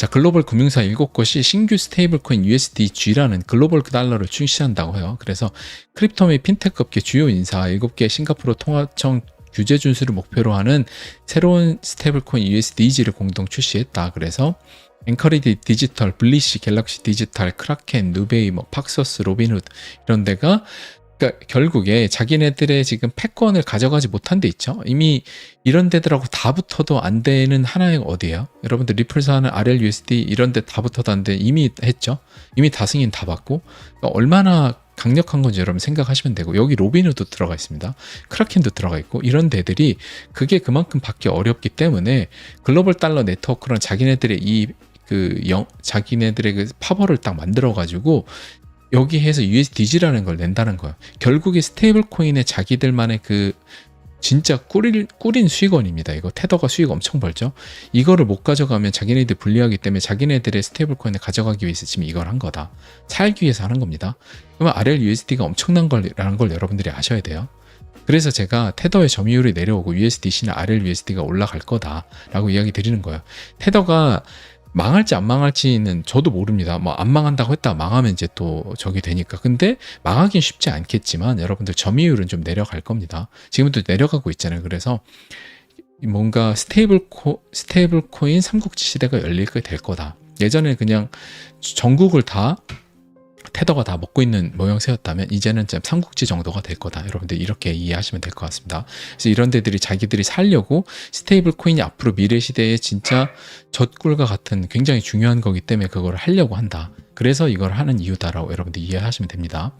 자, 글로벌 금융사 7곳이 신규 스테이블 코인 USDG라는 글로벌 달러를 출시한다고 해요. 그래서 크립토 및 핀테크 업계 주요 인사 7개 싱가포르 통화청 규제 준수를 목표로 하는 새로운 스테이블 코인 USDG를 공동 출시했다. 그래서 앵커리디 디지털, 블리시, 갤럭시 디지털, 크라켄, 누베이, 뭐 팍서스, 로빈훗 이런 데가 그러니까 결국에 자기네들의 지금 패권을 가져가지 못한 데 있죠. 이미 이런 데들하고 다 붙어도 안 되는 하나의 어디예요? 여러분들 리플사 하는 RLUSD 이런 데 다 붙어도 안 돼. 이미 했죠. 이미 다 승인 다 받고 그러니까 얼마나 강력한 건지 여러분 생각하시면 되고 여기 로빈후도 들어가 있습니다. 크라켄도 들어가 있고 이런 데들이 그게 그만큼 받기 어렵기 때문에 글로벌 달러 네트워크랑 자기네들의 이그 자기네들의 그 파벌을 딱 만들어 가지고 여기에서 USDG라는 걸 낸다는 거예요. 결국에 스테이블 코인의 자기들만의 그 진짜 꿀인, 꿀인 수익원입니다. 이거 테더가 수익 엄청 벌죠. 이거를 못 가져가면 자기네들 불리하기 때문에 자기네들의 스테이블 코인을 가져가기 위해서 지금 이걸 한 거다. 살기 위해서 하는 겁니다. 그러면 RLUSD가 엄청난 거라는 걸 여러분들이 아셔야 돼요. 그래서 제가 테더의 점유율이 내려오고 USDC나 RLUSD가 올라갈 거다라고 이야기 드리는 거예요. 테더가 망할지 안 망할지는 저도 모릅니다. 뭐 안 망한다고 했다 망하면 이제 또 저기 되니까. 근데 망하긴 쉽지 않겠지만 여러분들 점유율은 좀 내려갈 겁니다. 지금도 내려가고 있잖아요. 그래서 뭔가 스테이블 코 스테이블 코인 삼국지 시대가 열리게 될 거다. 예전에 그냥 전국을 다 테더가 다 먹고 있는 모형새였다면 이제는 좀 삼국지 정도가 될 거다. 여러분들 이렇게 이해하시면 될 것 같습니다. 그래서 이런 데들이 자기들이 살려고 스테이블 코인이 앞으로 미래 시대에 진짜 젖꿀과 같은 굉장히 중요한 거기 때문에 그걸 하려고 한다. 그래서 이걸 하는 이유다라고 여러분들 이해하시면 됩니다.